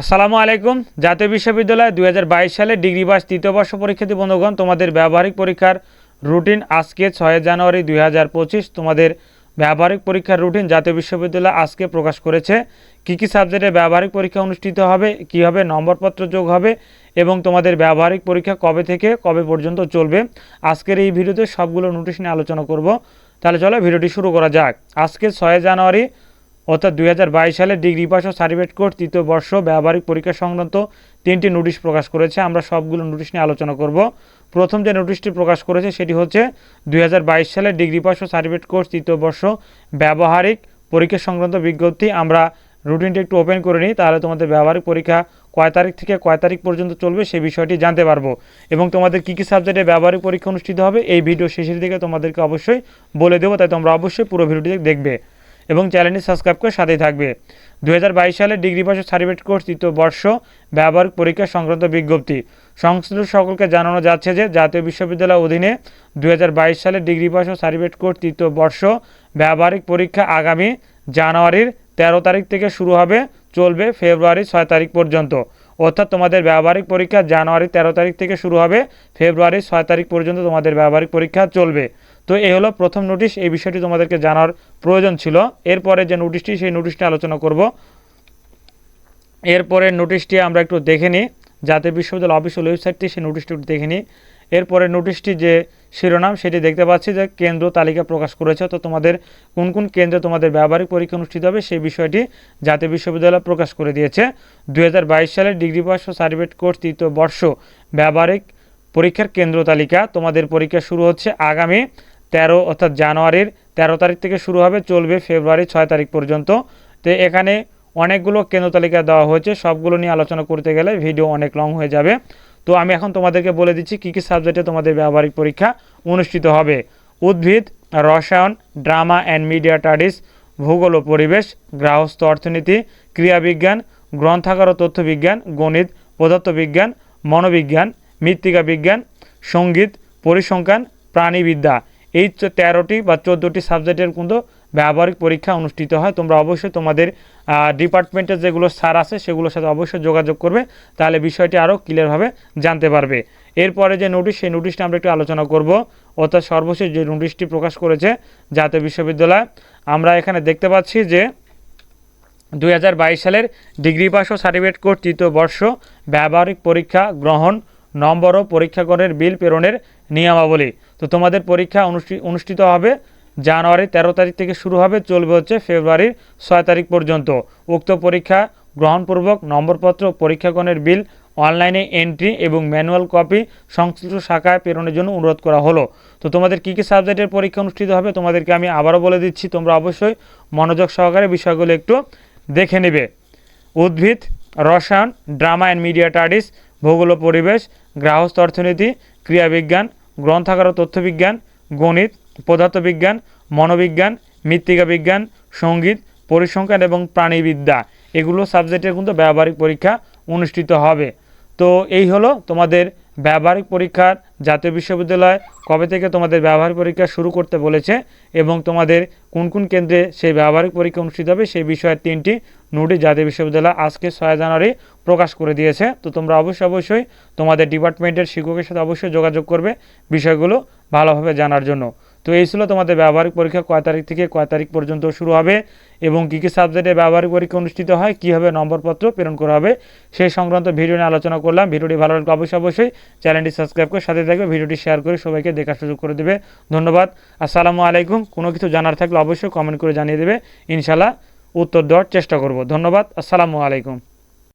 আসসালামু আলাইকুম। জাতীয় বিশ্ববিদ্যালয় দুই হাজার বাইশ সালে ডিগ্রি পাস তৃতীয় বর্ষ পরীক্ষার্থী বন্ধুগণ, তোমাদের ব্যবহারিক পরীক্ষার রুটিন আজকে ছয় জানুয়ারি দুই হাজার পঁচিশ। তোমাদের ব্যবহারিক পরীক্ষার রুটিন জাতীয় বিশ্ববিদ্যালয় আজকে প্রকাশ করেছে। কী কী সাবজেক্টে ব্যবহারিক পরীক্ষা অনুষ্ঠিত হবে, কীভাবে নম্বরপত্র যোগ হবে, এবং তোমাদের ব্যবহারিক পরীক্ষা কবে থেকে কবে পর্যন্ত চলবে, আজকের এই ভিডিওতে সবগুলো নোটিশ নিয়ে আলোচনা করব। তাহলে চলো ভিডিওটি শুরু করা যাক। আজকে ছয় জানুয়ারি অর্থাৎ দুই হাজার বাইশ সালে ডিগ্রি পাস ও সার্টিফিকেট কোর্স তৃতীয় বর্ষ ব্যবহারিক পরীক্ষা সংক্রান্ত তিনটি নোটিশ প্রকাশ করেছে। আমরা সবগুলো নোটিশ নিয়ে আলোচনা করব। প্রথম যে নোটিশটি প্রকাশ করেছে সেটি হচ্ছে দুই হাজার বাইশ সালে ডিগ্রি পাস ও সার্টিফিকেট কোর্স তৃতীয় বর্ষ ব্যবহারিক পরীক্ষা সংক্রান্ত বিজ্ঞপ্তি আমরা রুটিনটি একটু ওপেন করে নিই, তাহলে তোমাদের ব্যবহারিক পরীক্ষা কয় তারিখ থেকে কয় তারিখ পর্যন্ত চলবে সেই বিষয়টি জানতে পারব। এবং তোমাদের কী কী সাবজেক্টে ব্যবহারিক পরীক্ষা অনুষ্ঠিত হবে এই ভিডিও শেষের দিকে তোমাদেরকে অবশ্যই বলে দেবো, তাই তোমরা অবশ্যই পুরো ভিডিওটি দেখবে। এবং চ্যানেলটি সাবস্ক্রাইব করে সাথেই থাকবে। দুই হাজার বাইশ সালে ডিগ্রি পাস সার্টিফিকেট কোর্স তৃতীয় বর্ষ ব্যবহারিক পরীক্ষা সংক্রান্ত বিজ্ঞপ্তি। সংশ্লিষ্ট সকলকে জানানো যাচ্ছে যে জাতীয় বিশ্ববিদ্যালয় অধীনে দু হাজার বাইশ সালে ডিগ্রি পাস ও সার্টিফিকেট কোর্স তৃতীয় বর্ষ ব্যবহারিক পরীক্ষা আগামী জানুয়ারির তেরো তারিখ থেকে শুরু হবে, চলবে ফেব্রুয়ারি ছয় তারিখ পর্যন্ত। অর্থাৎ তোমাদের ব্যবহারিক পরীক্ষা জানুয়ারি তেরো তারিখ থেকে শুরু হবে, ফেব্রুয়ারি ছয় তারিখ পর্যন্ত তোমাদের ব্যবহারিক পরীক্ষা চলবে। তো এই হলো প্রথম নোটিশ এই বিষয়টি তোমাদেরকে জানার প্রয়োজন ছিল। এরপরে যে নোটিশটি সেই নোটিশটি আলোচনা করব। এরপরে নোটিশটি আমরা একটু দেখে নিই। জাতীয় বিশ্ববিদ্যালয় অফিসিয়াল ওয়েবসাইটটি সেই নোটিশটি দেখে নিই। এরপরে নোটিশটি যে শিরোনাম সেটি দেখতে পাচ্ছি যে কেন্দ্র তালিকা প্রকাশ করেছে। তো তোমাদের কোন কোন কেন্দ্রে তোমাদের ব্যবহারিক পরীক্ষা অনুষ্ঠিত হবে সেই বিষয়টি জাতীয় বিশ্ববিদ্যালয় প্রকাশ করে দিয়েছে। দু হাজার বাইশ সালের ডিগ্রি পাস ও সার্টিফিকেট কোর্স তৃতীয় বর্ষ ব্যবহারিক পরীক্ষার কেন্দ্র তালিকা। তোমাদের পরীক্ষা শুরু হচ্ছে আগামী তেরো অর্থাৎ জানুয়ারির তেরো তারিখ থেকে শুরু হবে, চলবে ফেব্রুয়ারি ছয় তারিখ পর্যন্ত। তো এখানে অনেকগুলো কেন্দ্র তালিকা দেওয়া হয়েছে। সবগুলো নিয়ে আলোচনা করতে গেলে ভিডিও অনেক লং হয়ে যাবে। তো আমি এখন তোমাদেরকে বলে দিচ্ছি কী কী সাবজেক্টে তোমাদের ব্যবহারিক পরীক্ষা অনুষ্ঠিত হবে। উদ্ভিদ, রসায়ন, ড্রামা অ্যান্ড মিডিয়া স্টাডিজ ভূগোল ও পরিবেশ, গ্রাহস্থ অর্থনীতি, ক্রিয়াবিজ্ঞান, গ্রন্থাগার ও তথ্যবিজ্ঞান, গণিত, পদার্থবিজ্ঞান, মনোবিজ্ঞান, মৃত্তিকা বিজ্ঞান, সংগীত, পরিসংখ্যান, প্রাণীবিদ্যা। এই তেরোটি বা চোদ্দোটি সাবজেক্টের কিন্তু ব্যবহারিক পরীক্ষা অনুষ্ঠিত হয়, তোমরা অবশ্যই তোমাদের ডিপার্টমেন্টের যেগুলো স্যার আছে সেগুলোর সাথে অবশ্যই যোগাযোগ করবে, তাহলে বিষয়টি আরও ক্লিয়ারভাবে জানতে পারবে। এরপরে যে নোটিশ সেই নোটিশটা আমরা একটু আলোচনা করব। অর্থাৎ সর্বশেষ যে নোটিশটি প্রকাশ করেছে জাতীয় বিশ্ববিদ্যালয়, আমরা এখানে দেখতে পাচ্ছি যে দু হাজার বাইশ সালের ডিগ্রি পাস ও সার্টিফিকেট কোর্স তৃতীয় বর্ষ ব্যবহারিক পরীক্ষা গ্রহণ, নম্বর ও পরীক্ষাকরণের বিল প্রেরণের নিয়মাবলী। তো তোমাদের পরীক্ষা অনুষ্ঠি- অনুষ্ঠিত হবে জানুয়ারি তেরো তারিখ থেকে শুরু হবে, চলবে হচ্ছে ফেব্রুয়ারির ছয় তারিখ পর্যন্ত। উক্ত পরীক্ষা গ্রহণপূর্বক নম্বরপত্র, পরীক্ষাগণের বিল, অনলাইনে এন্ট্রি এবং ম্যানুয়াল কপি সংশ্লিষ্ট শাখায় প্রেরণের জন্য অনুরোধ করা হলো। তো তোমাদের কী কী সাবজেক্টের পরীক্ষা অনুষ্ঠিত হবে তোমাদেরকে আমি আবারও বলে দিচ্ছি, তোমরা অবশ্যই মনোযোগ সহকারে বিষয়গুলো একটু দেখে নেবে। উদ্ভিদ, রসায়ন, ড্রামা অ্যান্ড মিডিয়া স্টাডিজ ভূগোল পরিবেশ, গ্রাহস্থ অর্থনীতি, ক্রিয়াবিজ্ঞান, গ্রন্থাগার ও তথ্যবিজ্ঞান, গণিত পদার্থবিজ্ঞান, মনোবিজ্ঞান, মৃত্তিকা বিজ্ঞান, সংগীত, পরিসংখ্যান এবং প্রাণীবিদ্যা। এগুলো সাবজেক্টের কিন্তু ব্যবহারিক পরীক্ষা অনুষ্ঠিত হবে। তো এই হলো তোমাদের ব্যবহারিক পরীক্ষার জাতীয় বিশ্ববিদ্যালয় কবে থেকে তোমাদের ব্যবহারিক পরীক্ষা শুরু করতে বলেছে এবং তোমাদের কোন কোন কেন্দ্রে সেই ব্যবহারিক পরীক্ষা অনুষ্ঠিত হবে সেই বিষয়ের তিনটি নোটিশ জাতীয় বিশ্ববিদ্যালয় আজকে ছয় জানুয়ারি প্রকাশ করে দিয়েছে। তো তোমরা অবশ্যই অবশ্যই তোমাদের ডিপার্টমেন্টের শিক্ষকের সাথে অবশ্যই যোগাযোগ করবে বিষয়গুলো ভালোভাবে জানার জন্য। তো এই ছিল তোমাদের ব্যবহারিক পরীক্ষা, কয় তারিখ থেকে কয় তারিখ পর্যন্ত শুরু হবে এবং কী কী সাবজেক্টে ব্যবহারিক পরীক্ষা অনুষ্ঠিত হয়, কীভাবে নম্বরপত্র প্রেরণ করা হবে, সেই সংক্রান্ত ভিডিও নিয়ে আলোচনা করলাম। ভিডিওটি ভালো লাগলে অবশ্যই অবশ্যই চ্যানেলটি সাবস্ক্রাইব করে সাথে থাকবে ভিডিওটি শেয়ার করে সবাইকে দেখার সুযোগ করে দেবে। ধন্যবাদ। আসসালামু আলাইকুম। কোনো কিছু জানার থাকলে অবশ্যই কমেন্ট করে জানিয়ে দেবে। ইনশাল্লাহ উত্তর দেওয়ার চেষ্টা করব। ধন্যবাদ। আসসালামু আলাইকুম।